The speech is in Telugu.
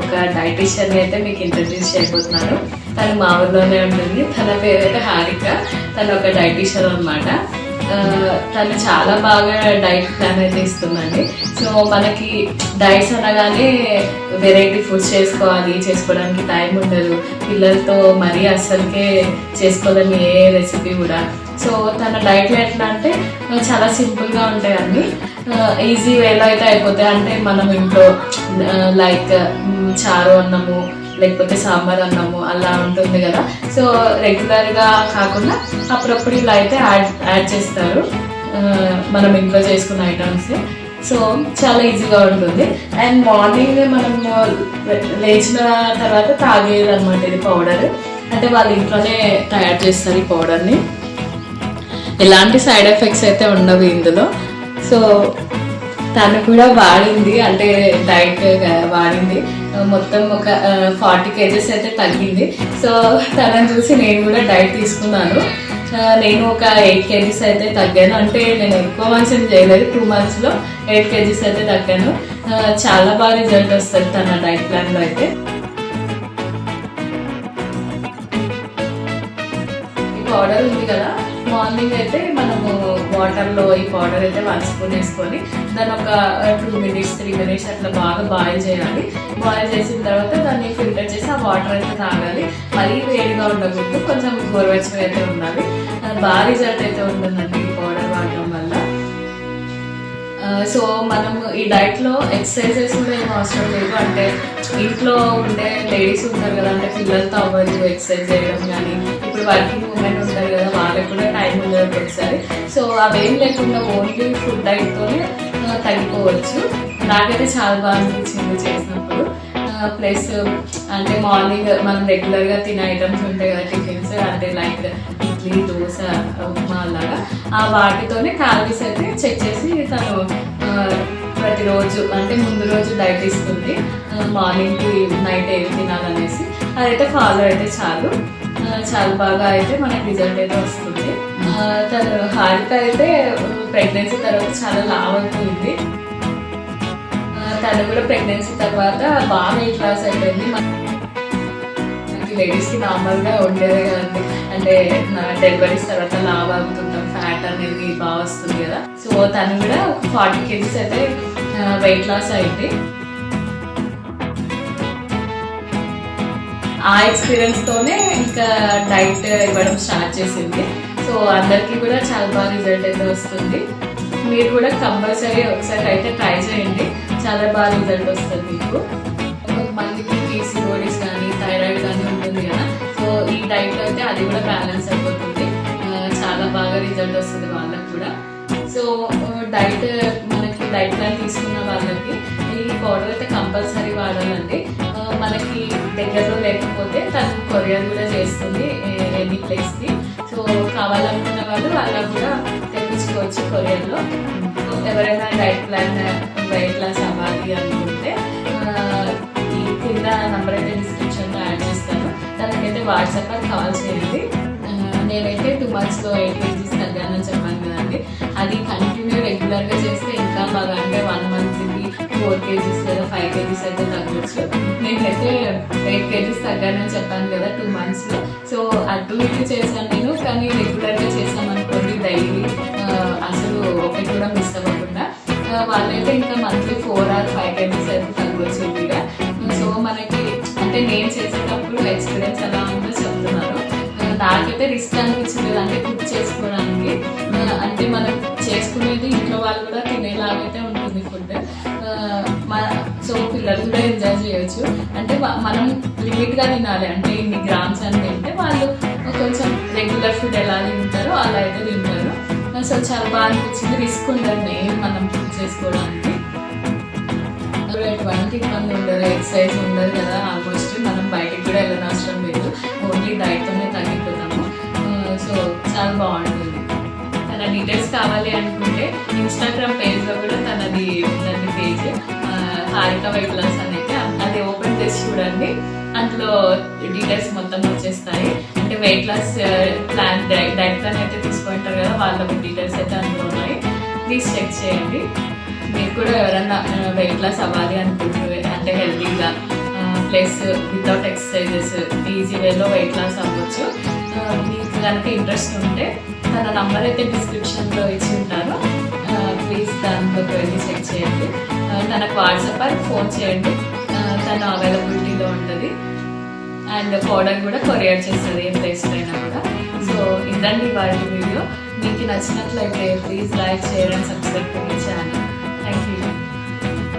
ఒక డైటీషియన్ అయితే మీకు ఇంట్రడ్యూస్ చేయబోతున్నాను తను మా ఊర్లోనే ఉంటుంది. తన పేరైతే హారిక. తను ఒక డైటీషియన్ అనమాట తను చాలా బాగా డైట్ ప్లాన్ అయితే ఇస్తుందండి. సో మనకి డైట్స్ అనగానే వెరైటీ ఫుడ్స్ చేసుకోవాలి చేసుకోవడానికి టైం ఉండదు. పిల్లలతో మరీ అస్సలకే చేసుకోవాలని ఏ రెసిపీ కూడా. సో తన డైట్లో ఎట్లా అంటే చాలా సింపుల్గా ఉంటాయి అన్ని ఈజీ వేలో అయితే అయిపోతాయి. అంటే మనం ఇంట్లో లైక్ చారు అన్నము లేకపోతే సాంబార్ అన్నము అలా ఉంటుంది కదా. సో రెగ్యులర్గా కాకుండా అప్పుడప్పుడు ఇలా అయితే యాడ్ యాడ్ చేస్తారు. మనం ఇంట్లో చేసుకున్న ఐటమ్స్. సో చాలా ఈజీగా ఉంటుంది. అండ్ మార్నింగ్ మనం లేచిన తర్వాత తాగేది అనమాట ఇది పౌడర్. అంటే వాళ్ళు ఇంట్లోనే తయారు చేస్తారు ఈ పౌడర్ని. ఎలాంటి సైడ్ ఎఫెక్ట్స్ అయితే ఉండవు ఇందులో. సో తను కూడా వాడింది అంటే డైట్ వాడింది. మొత్తం ఒక ఫార్టీ కేజెస్ అయితే తగ్గింది. సో తనని చూసి నేను కూడా డైట్ తీసుకున్నాను. నేను ఒక ఎయిట్ కేజీస్ అయితే తగ్గాను. అంటే నేను ఎక్కువ మంత్స్ ఏం చేయలేదు. టూ మంత్స్లో ఎయిట్ కేజీస్ అయితే తగ్గాను. చాలా బాగా రిజల్ట్ వస్తుంది తన డైట్ ప్లాన్లో అయితే. మార్నింగ్ అయితే మనము వాటర్లో ఈ పౌడర్ అయితే వన్ స్పూన్ వేసుకొని దాన్ని ఒక టూ మినిట్స్ త్రీ మినిట్స్ అట్లా బాగా బాయిల్ చేయాలి. బాయిల్ చేసిన తర్వాత దాన్ని ఫిల్టర్ చేసి ఆ వాటర్ అయితే తాగాలి. మరీ వేడిగా ఉండకూడదు కొంచెం గోరువెచ్చగా అయితే ఉండాలి. బాగా రిజల్ట్ అయితే ఉంటుందండి ఈ పౌడర్ వాడటం వల్ల. సో మనం ఈ డైట్లో ఎక్సర్సైజెస్ కూడా ఏం అవసరం లేదు. అంటే ఇంట్లో ఉండే లేడీస్ ఉంటారు కదా అంటే పిల్లలతో అవ్వచ్చు ఎక్సర్సైజ్ చేయడం కానీ. ఇప్పుడు వర్కింగ్ ఉమెన్ ఉంటారు కదా వాళ్ళకి కూడా టైం ఉండదు ఒకసారి సో అవేం లేకుండా ఓన్లీ ఫుడ్ డైట్తోనే తగ్గిపోవచ్చు. నాకైతే చాలా బాగా అనిపించింది చేసినప్పుడు. ప్లస్ అంటే మార్నింగ్ మనం రెగ్యులర్గా తినే ఐటమ్స్ ఉంటాయి కదా టిఫిన్స్ అంటే లైక్ ఇడ్లీ దోశ ఉప్మా అలాగా ఆ వాటితోనే క్యాలరీస్ అయితే చెక్ చేసి తను ప్రతిరోజు అంటే ముందు రోజు డైట్ ఇస్తుంది మార్నింగ్కి నైట్ ఏం తినాలనేసి అదైతే ఫాలో అయితే చాలు. చాలా బాగా అయితే మనకి రిజల్ట్ అయితే వస్తుంది. తను హారిక అయితే ప్రెగ్నెన్సీ తర్వాత చాలా లావ్ ఉంది. తను కూడా ప్రెగ్నెన్సీ తర్వాత బాగా వెయిట్ లాస్ అయిపోయింది. మనకి లేడీస్కి నార్మల్గా ఉండేదే కదండి. అంటే డెలివరీస్ తర్వాత లావ్ అవుతుంటాం ఫ్యాట్ అనేది బాగా వస్తుంది కదా. సో తను కూడా ఒక ఫార్టీ కేజీస్ అయితే వెయిట్ లాస్ అయింది. ఆ ఎక్స్పీరియన్స్ తోనే ఇంకా డైట్ ఇవ్వడం స్టార్ట్ చేసింది. సో అందరికీ కూడా చాలా బాగా రిజల్ట్ అయితే వస్తుంది. మీరు కూడా కంపల్సరీ ఒకసారి అయితే ట్రై చేయండి. చాలా బాగా రిజల్ట్ వస్తుంది మీకు. అది కూడా బ్యాలెన్స్ అయిపోతుంది. చాలా బాగా రిజల్ట్ వస్తుంది వాళ్ళకి కూడా. సో డైట్ మనకి డైట్ ప్లాన్ తీసుకున్న వాళ్ళకి ఈ పౌడర్ అయితే కంపల్సరీ వాడాలండి. మనకి దగ్గరలో లేకపోతే తను కొరియర్ కూడా చేస్తుంది ఎనీ ప్లేస్కి. సో కావాలనుకున్న వాళ్ళు వాళ్ళకు కూడా తెప్పించుకోవచ్చు కొరియర్లో. ఎవరైనా డైట్ ప్లాన్ వెయిట్ లాస్ అవ్వాలి అనుకుంటే ఈ కింద నంబర్ అయితే నాకైతే వాట్సాప్ అని కాల్ చేయండి. నేనైతే టూ మంత్స్లో ఎయిట్ కేజీస్ తగ్గానని చెప్పాను కదండి. అది కంటిన్యూ రెగ్యులర్గా చేస్తే ఇంకా బాగా అంటే వన్ మంత్కి ఫోర్ కేజీస్ లేదా ఫైవ్ కేజీస్ అయితే తగ్గొచ్చు. నేనైతే ఎయిట్ కేజీస్ తగ్గానని చెప్పాను కదా టూ మంత్స్లో సో అటు ఇటు చేశాను నేను కానీ రెగ్యులర్గా చేసాను అనుకోండి డైలీ అంటే రిస్క్ అనిపించింది కదా, అంటే కుక్ చేసుకోవడానికి అంటే మనం చేసుకునేది ఇంట్లో వాళ్ళు కూడా తినేలాగైతే ఉంటుంది ఫుడ్ సో పిల్లలు కూడా ఎంజాయ్ చేయొచ్చు. అంటే మనం లిమిట్గా తినాలి. అంటే ఇన్ని గ్రామ్స్ అని తింటే వాళ్ళు కొంచెం రెగ్యులర్ ఫుడ్ ఎలా తింటారో అలా అయితే తింటారు. సో చాలా బాగా అనిపించింది. రిస్క్ ఉండదు మెయిన్ మనం కుక్ చేసుకోవడానికి. ఎటువంటి ఇబ్బంది ఉండదు. ఎక్సర్సైజ్ ఉండదు కదా. ఆల్మోస్ట్ మనం బయటికి కూడా వెళ్ళనవసరం లేదు. ఓన్లీ డైట్తోనే తగ్గిపోతాం. సో చాలా బాగుంటుంది. తన డీటెయిల్స్ కావాలి అనుకుంటే ఇన్స్టాగ్రామ్ పేజ్లో కూడా తనది ఉందండి పేజ్ హారిక వెయిట్ లాస్ అయితే అది ఓపెన్ చేసి చూడండి. అందులో డీటెయిల్స్ మొత్తం వచ్చేస్తాయి. అంటే weight loss plan diet plan అయితే తీసుకుంటారు కదా వాళ్ళ డీటెయిల్స్ అయితే అందులో ఉన్నాయి. ప్లీజ్ చెక్ చేయండి. మీరు కూడా ఎవరన్నా వెయిట్ లాస్ అవ్వాలి అనుకుంటున్నారు అంటే హెల్తీగా ప్లస్ వితౌట్ ఎక్సర్సైజెస్ ఈజీ వేలో వెయిట్ లాస్ అవ్వచ్చు. మీకు కనుక ఇంట్రెస్ట్ ఉంటే తన నంబర్ అయితే డిస్క్రిప్షన్లో ఇచ్చి ఉంటారు ప్లీజ్ దాంతో వెళ్ళి చెక్ చేయండి. తనకు వాట్సాప్ అని ఫోన్ చేయండి. తను అవైలబిలిటీలో ఉంటుంది. అండ్ ప్రోడక్ట్ కూడా కొరియర్ చేస్తుంది ఏం ప్లేస్ అయినా కూడా. సో ఇదండి వాటి వీడియో మీకు నచ్చినట్లయితే please like share and subscribe to my channel thank you